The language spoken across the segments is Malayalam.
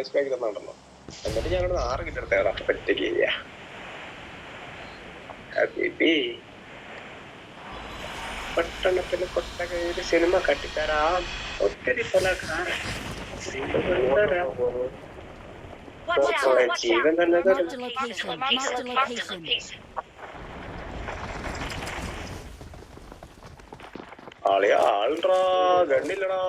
ഫ്ലാഷ് ബാക്ക് തന്നുണ്ടല്ലോ എന്നിട്ട് ഞാൻ അവിടെ ആറ് കിറ്റ് എടുത്തേടാ ഒറ്റയ്ക്ക് ചെയ്യാ കൊട്ട പട്ടണത്തിലെ കൊട്ടകയിൽ സിനിമ കട്ടിത്തരാം. ഒത്തിരി ജീവൻ തന്നെ. ആളിയാ ആൾട്രാ ഗണ്ണില്ലടാ.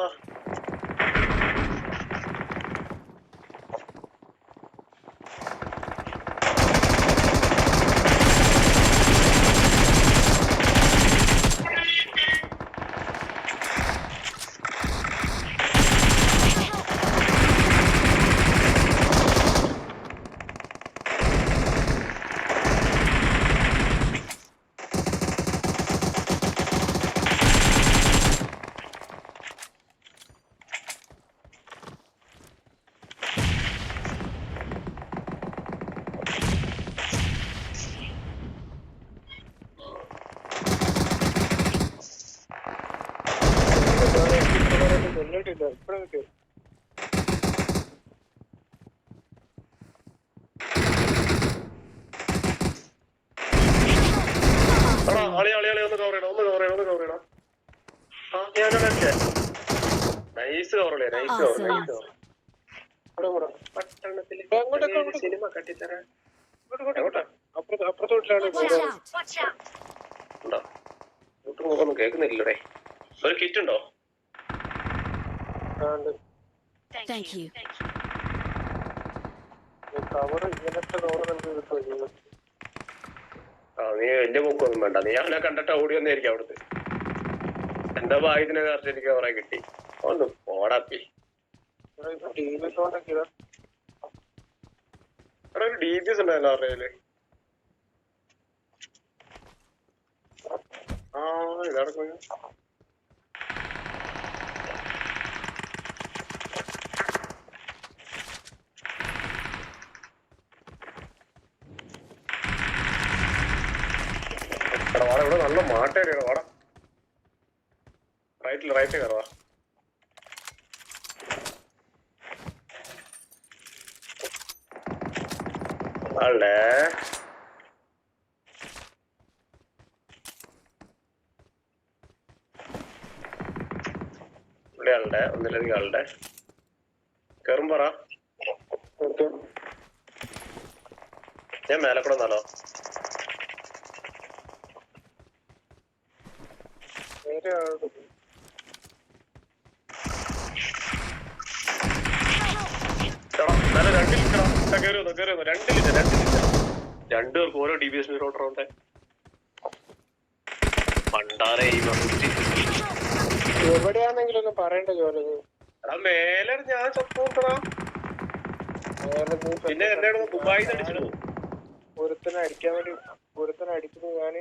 നൈസ്. പട്ടണത്തിലെ സിനിമ കട്ടിത്തരാൻ! ഉണ്ടോ? ഒട്ടും കേൾക്കുന്നില്ലടേ ഒരു കിറ്റ് ഉണ്ടോ? Thank you. ആ നീ എന്റെ മുക്കൊന്നും വേണ്ട. നീ അവനെ കണ്ടിട്ട് ഓടി വന്നായിരിക്കും അവിടുത്തെ എന്റെ ഭാഗ്യത്തിന് കുറച്ച് എനിക്ക് കുറെ കിട്ടി. ഒന്ന് പോടാപ്പി എടാ ഒരു ഡി ബി എസ് ഉണ്ടായല്ലോ അറിയാൽ ആ ഇതാണ് ഇവിടെ നല്ല മാട്ടേരിയാണ് വാടാ. റൈറ്റിൽ റൈറ്റ് കയറുവാ ആളുടെ ഇവിടെ ആളുടെ ഒന്നിലധികം ഞാൻ മേലെ കൂടെ വന്നാലോ എടാ, നല്ല രണ്ട് വന്നോ, രണ്ട് ലിറ്റർ, രണ്ട് ലിറ്റർ. രണ്ട് പേർക്ക് ഓരോ ഡി ബി എസ് റോട്ടർ ഉണ്ട്. എവിടെയാണെങ്കിലും ഒന്ന് പറയേണ്ട ജോലി. എടാ മേലെ ഞാൻ പിന്നെ എന്റെ ദുബായി അടിച്ചിട്ട് ഒരുത്തനെ അടിക്കാൻ വേണ്ടി ഒരുത്തനെ അടിക്കുന്നത് ഞാൻ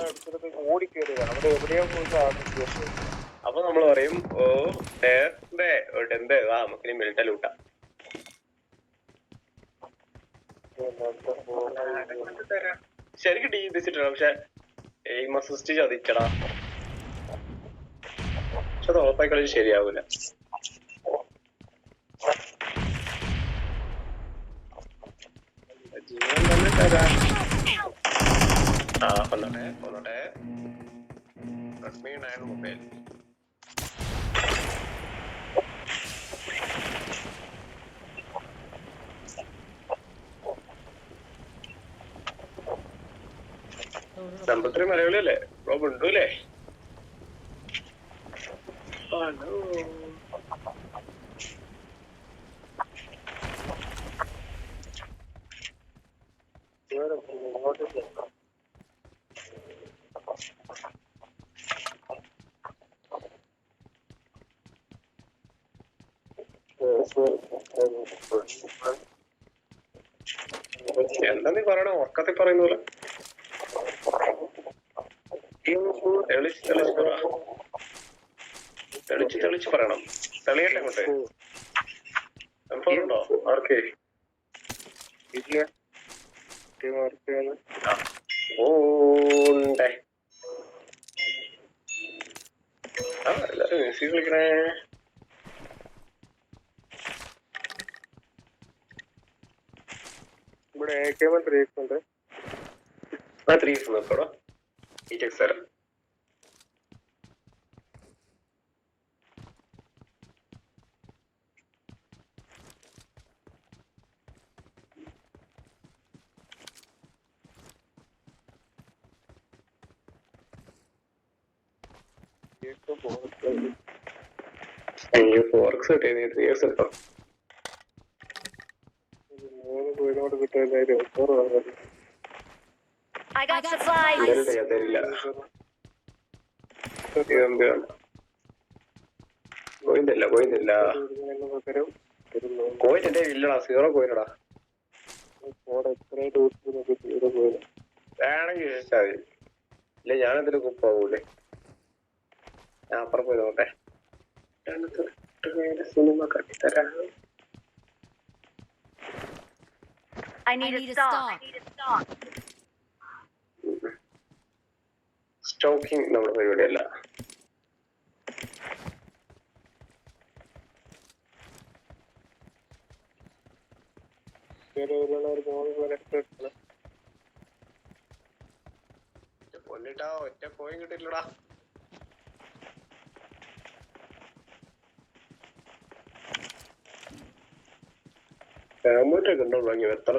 അടിച്ചത് ഓടിക്കേറിയതാണ് അവിടെ എവിടെയോ പോയിട്ട് ആദ്യം അപ്പൊ നമ്മൾ പറയും ഓ ഡേ ഡേ ഡെമ്പേ വാ നമുക്കിനി മിലിട്ട ലൂട്ടാ. ശരിക്കും ഡി ബിസിട്ടാണ് പക്ഷെ എയിം അസിസ്റ്റ് ചതിക്കടാ. പക്ഷെ അത് ഉറപ്പായി കളി ശരിയാവൂല. ആ കൊന്നോട്ടെ കൊന്നോട്ടെ Redmi nine mobile number three Malayali അല്ലേ ബ്രോ ഉണ്ടല്ലേ ഹലോ. എന്താ നീ പറയണ? ഉറക്കത്തിൽ പറയുന്ന പോലെ. തെളിച്ച് പറയണം. തെളിയട്ടെ അങ്ങോട്ട് ആർക്കേ? ഇല്ല. ഓണ്ടേ ആ. എല്ലാരും മെസ്സി കളിക്കണേ ഇവിടെ കെ വൺ ത്രീ എക്സ് ഉണ്ട്. ആ ത്രീ എക്സ് നോക്കോടോ ഈ ടെക്സ് തരാം അയ്യോ ഫോർക്സ് കിട്ടിയത് എടുത്തോ. തരില്ല കോയിൻ എന്റെ ഇല്ലടാ സീറോ കോയിനടാ വേണമെങ്കിൽ ചോദിച്ചാൽ മതി. ഇല്ല ഞാനെന്തിനും കുപ്പാവൂലേ ഞാൻ അപ്പുറം പോയി സിനിമ കട്ടിത്തരാം I need, I a need a stock. stock. I need a stock. Stocking നമ്മുടെ പരിപാടിയല്ല ഒറ്റ കോയിൻ കിട്ടില്ലടാ ഫാമിലി ഉണ്ടോ വാങ്ങി എത്ര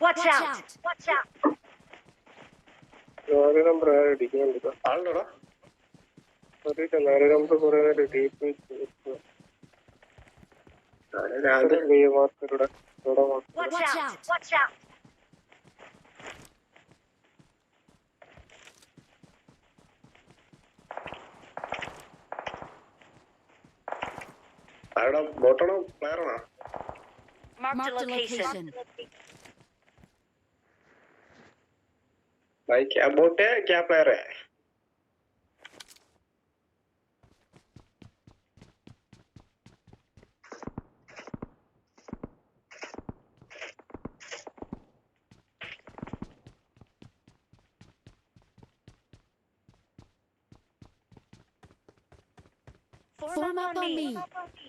Watch, Watch out. out. Watch out. നാല് നമ്പർ അടിക്കുന്നുണ്ട് ആളുണ്ടോടാ അറിയില്ല നാല് നമ്പർ കുറെ നേരം ഡീപ്പ് രാവിലെ മാർക്കറുടെ ഇവിടെ Watch, out. Watch out. ആരുടെ ബോട്ടാണോ പ്ലെയറാണോ Marked, Marked a a location. location. भाई क्या बोट है क्या प्लेयर है Form up on me. ഞാൻ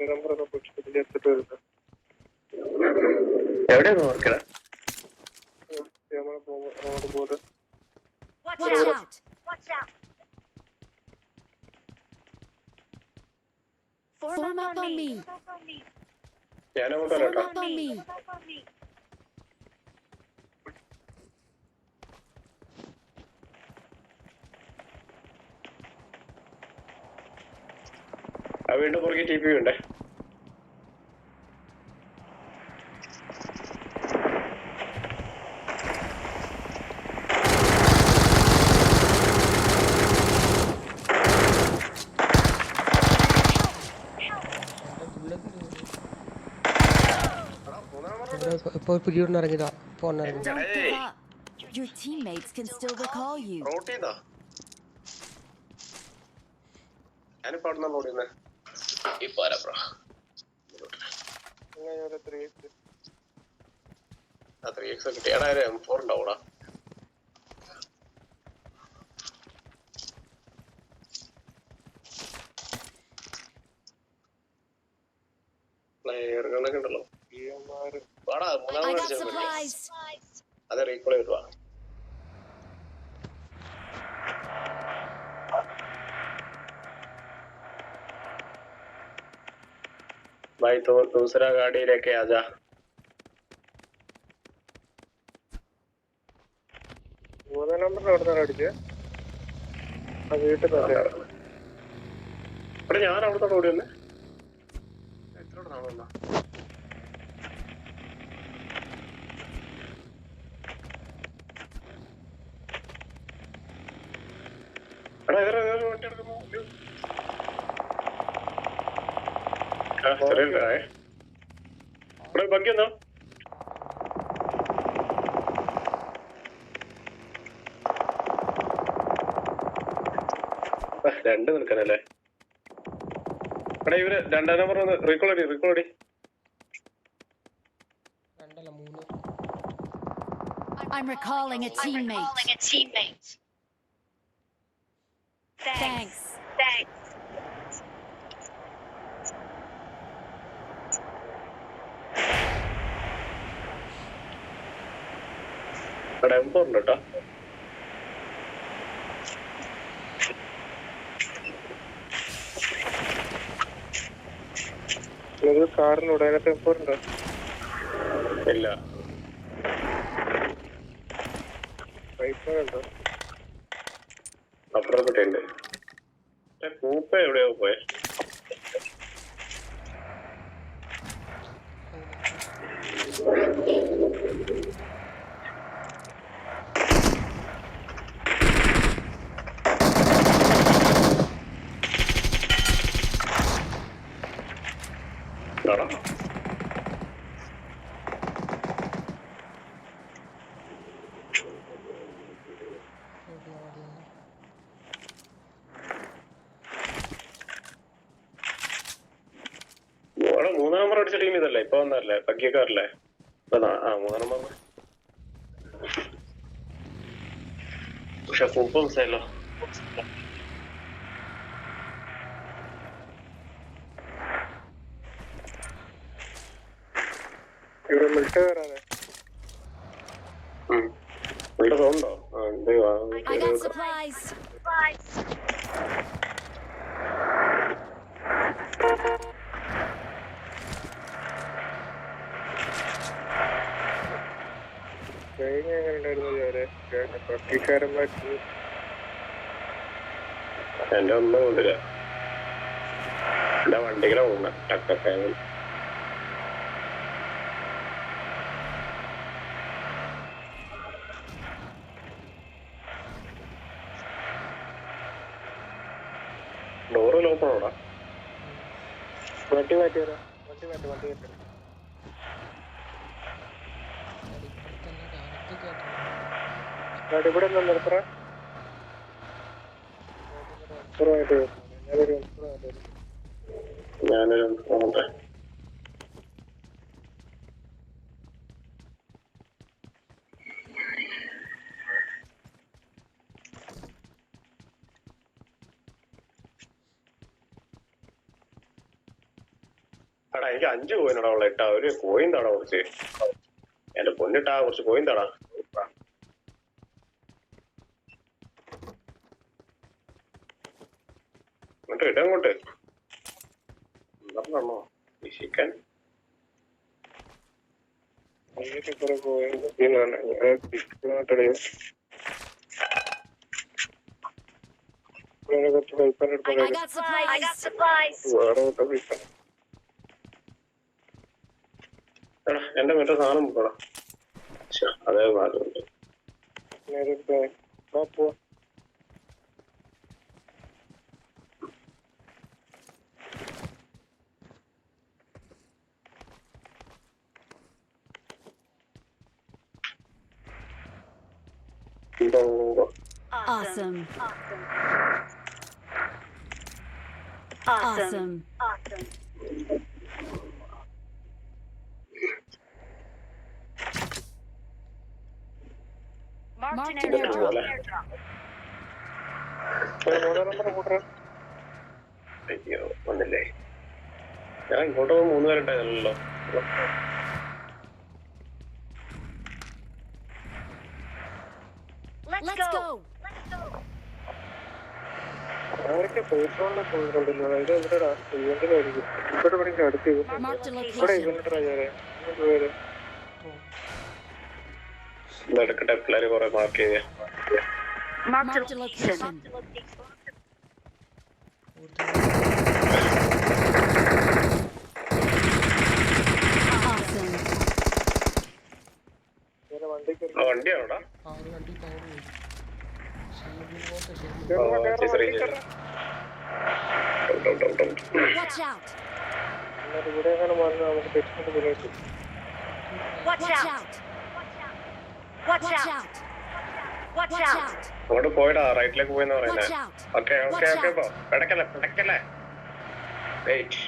നാല് നമ്പർ ഒക്കെ പുഷ്പത്തിൽ വീണ്ടും പുറകെ ടി പി ഉണ്ടേ ഇപ്പോൾ പിടിയോണ്ട് ഇറങ്ങിയതാ. ഇപ്പോൾ ഇറങ്ങി. ഞാനിപ്പോ അവിടെ നിന്നാണ് ഓടിയുന്നേ ഇപ്പൊ ബ്രോ ഒരു ത്രീ ആ ത്രീ എക്സ് കിട്ടി. എടാ എം ഫോർ ഉണ്ടാവൂടാ. दूसरा गाड़ी लेके आजा മൂന്നാം നമ്പറിൽ അവിടെ നിന്നാണ് അടിച്ചത് ആ വീട്ടിൽ തന്നെ ഇവിടെ ഞാൻ അവിടുത്തെ ഓടി വന്നേ എത്ര നാളല്ല എടാ ഇവരെ ഇവരെ വണ്ടി എടുക്കുന്നു അയ്യോ. ആ ചെറിയ ബഗ് എന്നാ രണ്ട് നിൽക്കാനല്ലേ എടാ ഇവർ രണ്ടാം നമ്പർ ഒന്ന് റീകോൾ അടി റീകോൾ അടി I'm recalling a teammate. I'm recalling a teammate. Thanks. Thanks. ഇവിടെ ഉണ്ട് കേട്ടോ. ഒരു കാറിനോട് അതിനകത്ത് ഉണ്ടോ? ഇല്ല. അപ്പുറത്തൊക്കെ ഉണ്ട്? കൂപ്പ എവിടെയോ പോയെ ആണോ? ഇവിടെ മൂന്നാം നമ്പർ അടിച്ച ടീം ഇതല്ലേ ഇപ്പൊ വന്നല്ലേ പക്കിയക്കാരല്ലേ ഇപ്പൊ നാ- ആ മൂന്നാം നമ്പർ പക്ഷെ കൂപ്പ മിസ്സായല്ലോ ഇവിടെ മിലിറ്ററി കയറാതെ ഇവിടെ തോന്നുന്നുണ്ടോ ആ എന്ത് എങ്ങനെ ഉണ്ടായിരുന്നു എന്റെ ഒന്നും കൊണ്ടില്ല എന്റെ വണ്ടികളെ പോകുന്ന ഫാമിലി ഡോറ് ലോപ്പണോടാ വണ്ടി മാറ്റി വരാം വണ്ടി മാറ്റി വണ്ടി മാറ്റി ഇവിടെ നിർത്തറ എനിക്ക് അഞ്ച് കോയിനടാ ഉള്ള. ഇട്ടാ ഒരു കോയിൻ താടാ കുറച്ച് എന്റെ പൊന്നിട്ടാ കുറച്ച് കോയിൻ താടാ. എന്നിട്ട് ഇട അങ്ങോട്ട് എന്താണോ വിശിക്കാൻ. കുറെ കുറച്ച്. വേറെ എന്റെ മറ്റേ സാധനം പോടാ. അതേ നേരത്തെ ആ പോവാ Awesome. Awesome. Awesome. Marked Marked an airdrop. അയ്യോ വന്നില്ലേ ഞാൻ ഇങ്ങോട്ട് മൂന്ന് പേരുണ്ടായിരുന്നല്ലോ പൈസകളുടെ തോന്നുന്നുണ്ടല്ലോ ഇത് എവിടെടാ ഇവന്റിലായിരിക്കും ഇവിടെ ഇവിടെ അടുത്ത് ഇവിടെ. ഇവന്റ് ഇങ്ങോട്ട് പേര്. ഇത് എടുക്കട്ടെ പിള്ളേര് കുറെ മാർക്ക് ചെയ്തേ. വണ്ടി കയറി ആ വണ്ടിയാണോടാ ആ ഒരു വണ്ടി പവർ Watch out. ഇവിടെ എങ്ങനെ വന്ന് നമുക്ക് തെറ്റിട്ട് പിന്നീട്ട് Watch, Watch out. out. Watch, Watch out. out. Watch, Watch out. out. അങ്ങോട്ട് പോയടാ റൈറ്റിലേക്ക് പോയെന്ന് Watch പറയുന്നത് out. Okay okay Watch okay out. പോ പിടക്കല്ലേ പിടക്കല്ലേ വെയിറ്റ്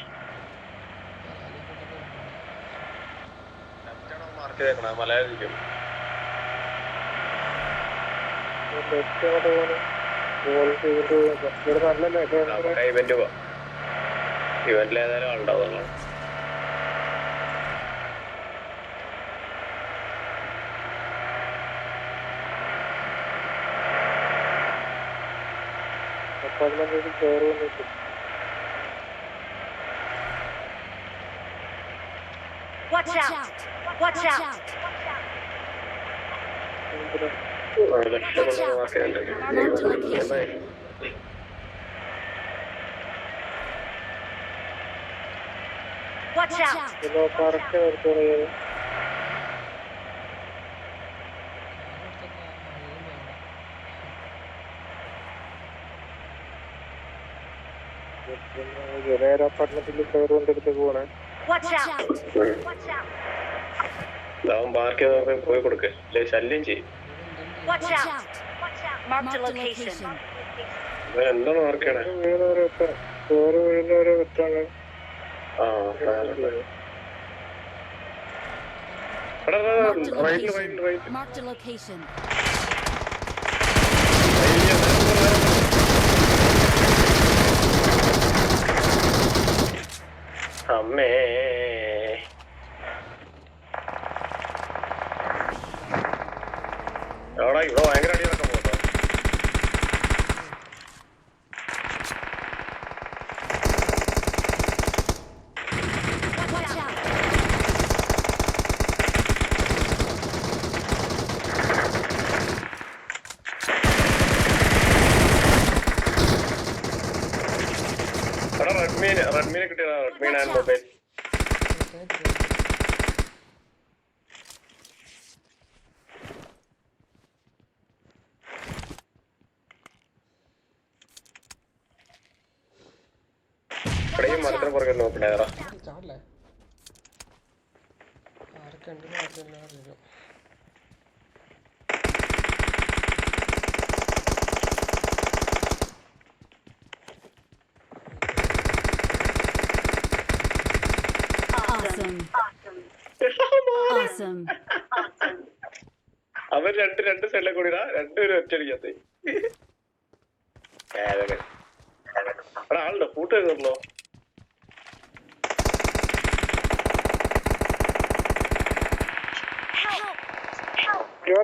മാർക്ക് ചെയ്തേക്കണ മലയാളിക്കും ലെഫ്റ്റ് അങ്ങോട്ട് ഇവന്റ് പോവാം ഇവന്റിൽ ഏതായാലും ആളുണ്ടാവും പതിനൊന്നിൽ കയറി വന്നിട്ട് Watch out! Watch out! Watch out! പട്ടണത്തിൽ Watch Watch out! out! Watch out! അവൻ പാർക്ക് പോയി കൊടുക്ക്. ശല്യം ചെയ്യും. Watch Watch out! out! Mark the Mark the location. location. ഇവൻ എന്താണ് മാർക്ക് ചെയ്യണേ വീഴുന്നവരെ വെട്ടാണ് ചോറ് വീഴുന്നവരെ വെട്ടാണ് ആ എടാ Mark the റൈറ്റിൽ റൈറ്റിൽ location. റൈറ്റിൽ Mark the location. അമ്മേ ഇവിടെ ഭയങ്കര അടി നടക്കാൻ! എടാ റെഡ്മീന് റെഡ്മീനെ കിട്ടിയതാണ് റെഡ്മീൻ ആൻഡ് മൊബൈൽ ഇവിടെ ഈ മരത്തിന് ചാടല്ലേ? അറിയില്ല. അവർ രണ്ട് രണ്ട് സൈഡിലെ കൂടി രണ്ടുപേരും ഒറ്റയടിക്കാത്ത എടാ ആളുണ്ടോ? കൂട്ട്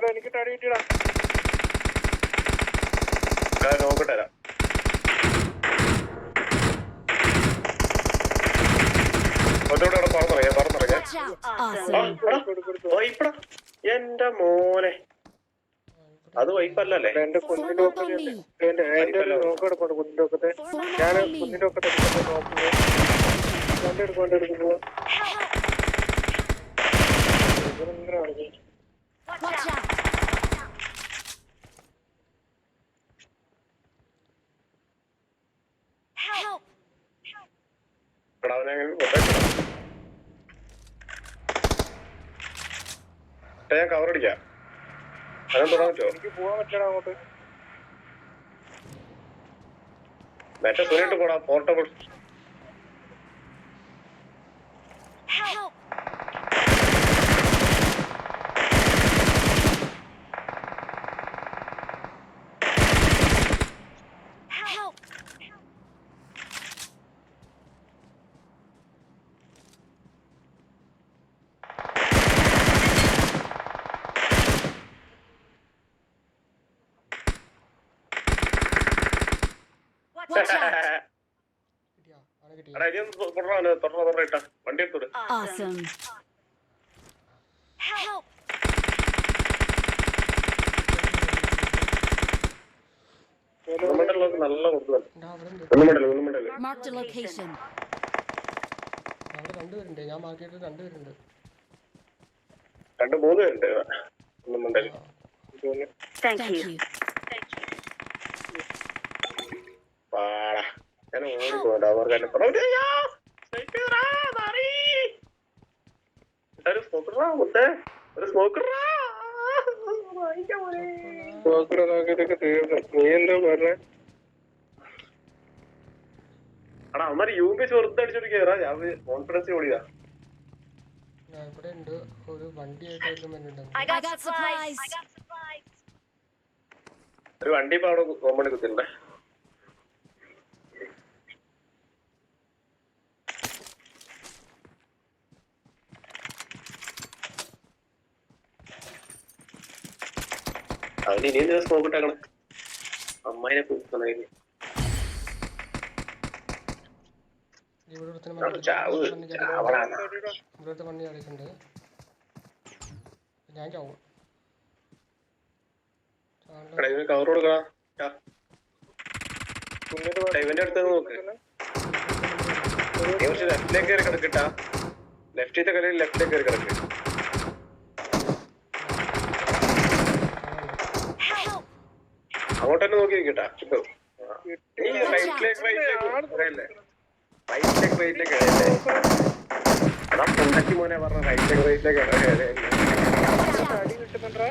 എനിക്ക് തടി കിട്ടിയടാ. ഞാൻ നോക്കട്ടെ തരാം. ഒന്നുകൂടെ അവിടെ. വൈപ്പടാ എന്റെ മോനെ. അത് വൈപ്പല്ലേ എന്റെ കുഞ്ഞിന്റെ ഒക്കത്തെ എന്റെ എന്റെ ഒരു നോക്കെടുപ്പുണ്ട് കുഞ്ഞിന്റെ ഒക്കത്തെ ഞാൻ. കുഞ്ഞിന്റെ ഒക്കത്തെ നോക്കുന്നത് കൊണ്ടെടുക്കൊണ്ടെടുക്കുന്നു ഇവരെന്തിനാണ് Watch out! Help! എടാ അവനെ കൊണ്ടേക്കണം ഞാൻ കവർ അടിക്കാം. തൊടാൻ പറ്റുമോ? എനിക്ക് പോവാൻ പറ്റണം അങ്ങോട്ട്. മറ്റേ സുനിട്ട് പോടാ portable Help! Help! Watch out! കിട്ടിയാ ആളെ കിട്ടിയാ എടാ ഇനി ഒന്ന് തുടരാ തുടർന്ന് തുടർന്ന് ഇട്ടാ വണ്ടി എടുത്തോട് Awesome. Help! ഉള്ളുമണ്ടലിലൊക്കെ നല്ല കൊടുക്കുന്നുണ്ട് ഉണ്ടാ അവിടെ ഉണ്ട് ഉള്ളുമണ്ടൽ ഉള്ളുമണ്ടൽ Mark the location. രണ്ടുപേരുണ്ട് ഞാൻ മാർക്കിയിട്ട് രണ്ടുപേരുണ്ട് രണ്ട് മൂന്ന് പേരുണ്ട് ഉള്ളുമണ്ടൽ Thank, ഞാൻ ഓടിപ്പോണ്ട അവർക്ക് എന്നെ പറഞ്ഞു അയ്യോ സ്നൈപ്പ് ചെയ്തെടാ, മാറി. ഒരു സ്മോക്കറാ മുത്തേ ഒരു സ്മോക്കറാ വാങ്ങിക്കാൻ മോനെ. നോക്കറ നോക്കിയിട്ടൊക്കെ തീർന്നു നീ എന്താ പറഞ്ഞേ എടാ അവന്മാര് യു പി ചെറുത്ത് അടിച്ചോണ്ട് കയറാ ഞാൻ കോൺഫിഡൻസ് ഓടിയതാ ഞാൻ ഇവിടെ ഉണ്ട്. ഒരു got supplies. ഒരു വണ്ടി ഇപ്പൊ അവിടെ കോമ്പൗണ്ട് കുത്തിണ്ടേ അവന് ഇനിയും ദിവസം നോക്കിട്ടേക്കണം അമ്മായിനെ കുത്തണേന് ഇവിടെ ഒരുത്തനെ അവിടെ മണ്ടി- ചാവ് മണ്ടി ചാടി- ചാവടാണ് ഇവിടെ ഒരുത്തൻ വണ്ടി ഞാൻ ചാവും. കവർ ഇവന്റെ അടുത്ത് നോക്ക്. കുറച്ച് ലെഫ്റ്റിലേക്ക് കയറി കിടക്കട്ടാ ലെഫ്റ്റിലേക്ക് കയറി കിടക്ക് Help! അങ്ങോട്ട് തന്നെ നോക്കി നിൽക്കട്ടാ കിട്ടും. നീ റൈറ്റിലേക്ക് റൈറ്റിലേക്ക് പറയല്ലേ റൈറ്റിലേക്ക് റൈറ്റിലേക്ക് കഴിയല്ലേ എടാ പൊണ്ടക്കി മോനെ പറഞ്ഞ റൈറ്റിലേക്ക് റൈറ്റിലേക്ക് അടി കിട്ടുന്നുണ്ടാ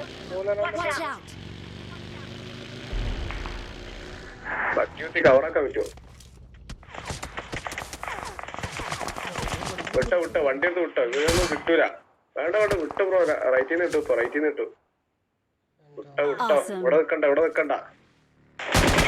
കവറാക്കാൻ പറ്റുമോ വിട്ടോ. വിട്ടോ വണ്ടി എടുത്ത് വിട്ടോ. ഇതൊന്നും കിട്ടൂല വേണ്ട വേണ്ട വിട്ടു ബ്രോ. റൈറ്റിൽ നിന്ന് റൈറ്റിന്ന് ഇട്ടു റൈറ്റിൽ നിന്ന് കിട്ടും വിട്ടോ വിട്ടോ. ഇവിടെ നിക്കണ്ട ഇവിടെ നിക്കണ്ട വണ്ടി വന്നിട്ടുണ്ടേ ആ അത് മതി ഒരാളെ